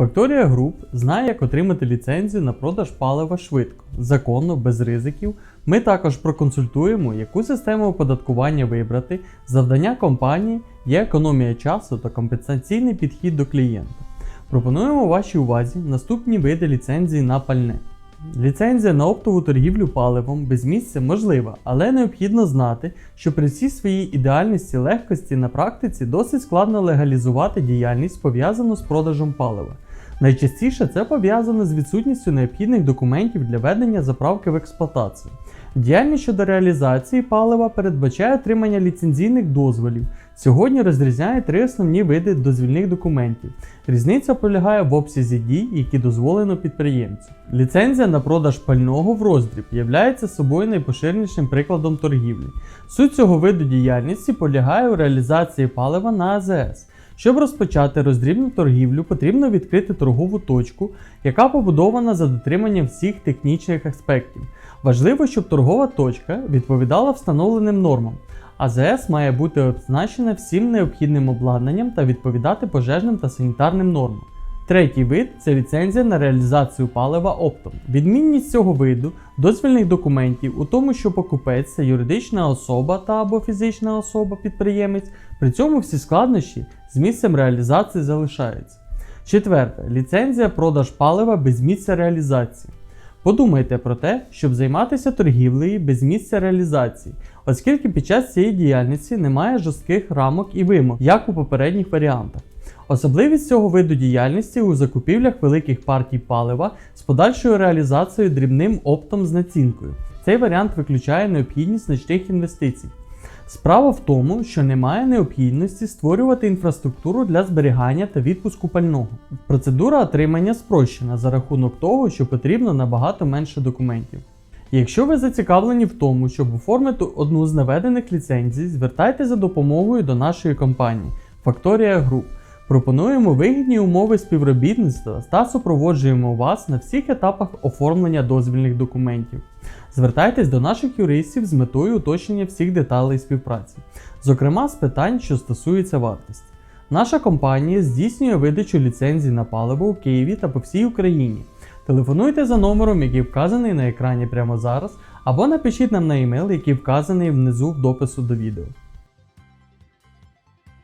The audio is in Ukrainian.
Factoria Group знає, як отримати ліцензію на продаж палива швидко, законно, без ризиків. Ми також проконсультуємо, яку систему оподаткування вибрати. Завдання компанії є економія часу та компенсаційний підхід до клієнта. Пропонуємо вашій увазі наступні види ліцензії на пальне. Ліцензія на оптову торгівлю паливом без місця можлива, але необхідно знати, що при всій своїй ідеальності легкості на практиці досить складно легалізувати діяльність пов'язану з продажем палива. Найчастіше це пов'язано з відсутністю необхідних документів для ведення заправки в експлуатацію. Діяльність щодо реалізації палива передбачає отримання ліцензійних дозволів. Сьогодні розрізняє три основні види дозвільних документів. Різниця полягає в обсязі дій, які дозволено підприємцю. Ліцензія на продаж пального в роздріб являється собою найпоширенішим прикладом торгівлі. Суть цього виду діяльності полягає у реалізації палива на АЗС. Щоб розпочати роздрібну торгівлю, потрібно відкрити торгову точку, яка побудована за дотриманням всіх технічних аспектів. Важливо, щоб торгова точка відповідала встановленим нормам. АЗС має бути обзначена всім необхідним обладнанням та відповідати пожежним та санітарним нормам. Третій вид це ліцензія на реалізацію палива оптом. Відмінність цього виду дозвільних документів у тому, що покупець це юридична особа та або фізична особа-підприємець, при цьому всі складнощі з місцем реалізації залишаються. Четверте ліцензія продаж палива без місця реалізації. Подумайте про те, щоб займатися торгівлею без місця реалізації, оскільки під час цієї діяльності немає жорстких рамок і вимог, як у попередніх варіантах. Особливість цього виду діяльності у закупівлях великих партій палива з подальшою реалізацією дрібним оптом з націнкою. Цей варіант виключає необхідність значних інвестицій. Справа в тому, що немає необхідності створювати інфраструктуру для зберігання та відпуску пального. Процедура отримання спрощена за рахунок того, що потрібно набагато менше документів. Якщо ви зацікавлені в тому, щоб оформити одну з наведених ліцензій, звертайтеся за допомогою до нашої компанії Factoria Group. Пропонуємо вигідні умови співробітництва та супроводжуємо вас на всіх етапах оформлення дозвільних документів. Звертайтесь до наших юристів з метою уточнення всіх деталей співпраці, зокрема з питань, що стосуються вартості. Наша компанія здійснює видачу ліцензій на паливо у Києві та по всій Україні. Телефонуйте за номером, який вказаний на екрані прямо зараз, або напишіть нам на емейл, який вказаний внизу в допису до відео.